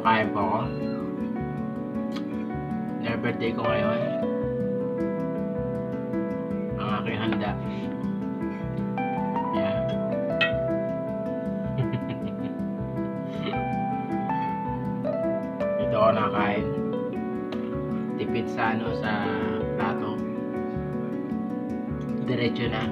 Kumakain po ako. Happy birthday ko ngayon. Ang aking handa. Yeah. Ito ako nakain. Tipid sa ano sa plato. Diretso na.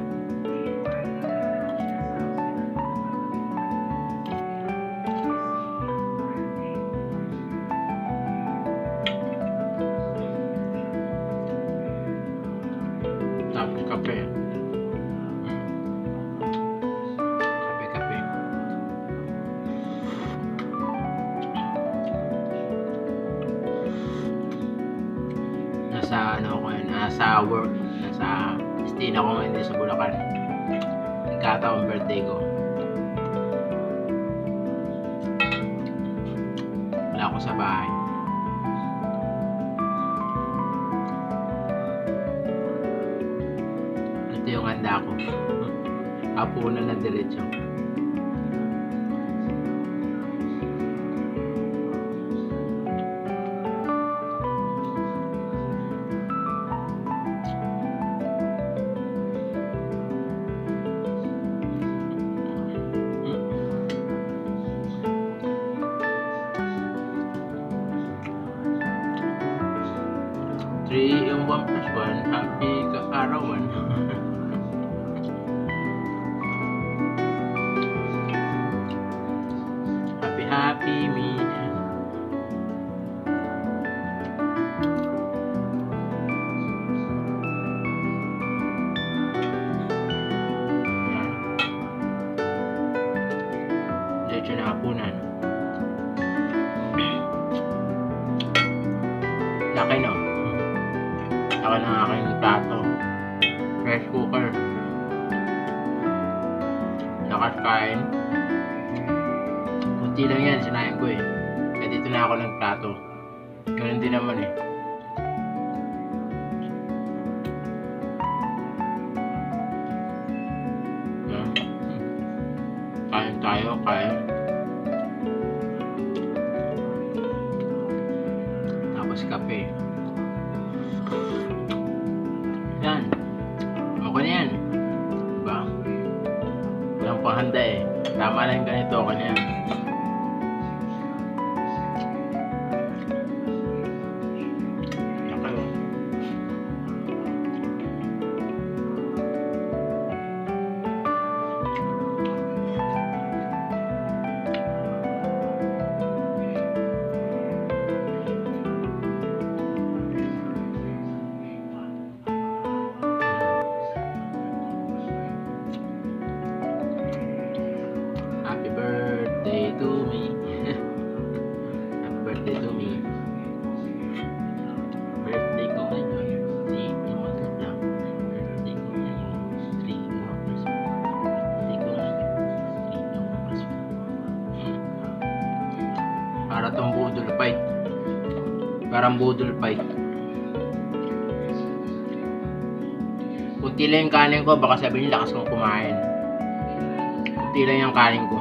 Ano ako nasa work, nasa stay na ako ngayon sa Bulacan. Nagkataon birthday ko. Wala ako sa bahay. Ito yung handa ko. Hapunan na diretso. Three yung one plus one, happy kaarawan. happy happy me. Diretso na hapunan. Laki no? Laki ng aking plato. Fresh cooker. Lakas kain. Kunti lang yan, sinayin ko eh. Kaya dito na ako ng plato. Ganun din naman eh. Yan. Kain tayo, kain. Tapos kape. Yan. Walang pahanda eh. Tama lang ganito. Okay fight. Parang budol fight. Kunti lang yung kanin ko, baka sabihin lakas kong kumain. Kunti lang yung kanin ko.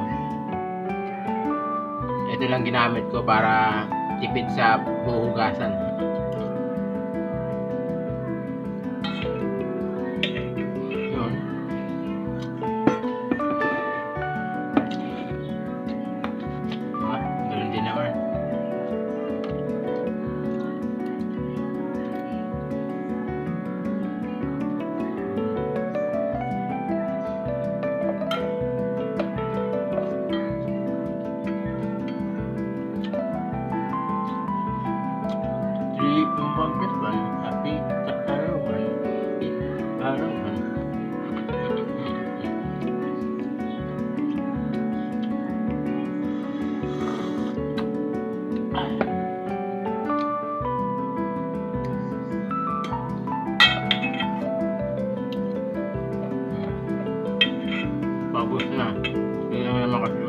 Ito lang ginamit ko para tipid sa buhugasan. Kaarawan. Pagod na. Hindi naman naman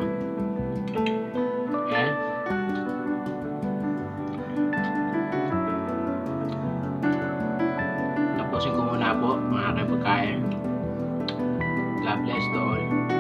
na po mga kapagkain. God bless to all.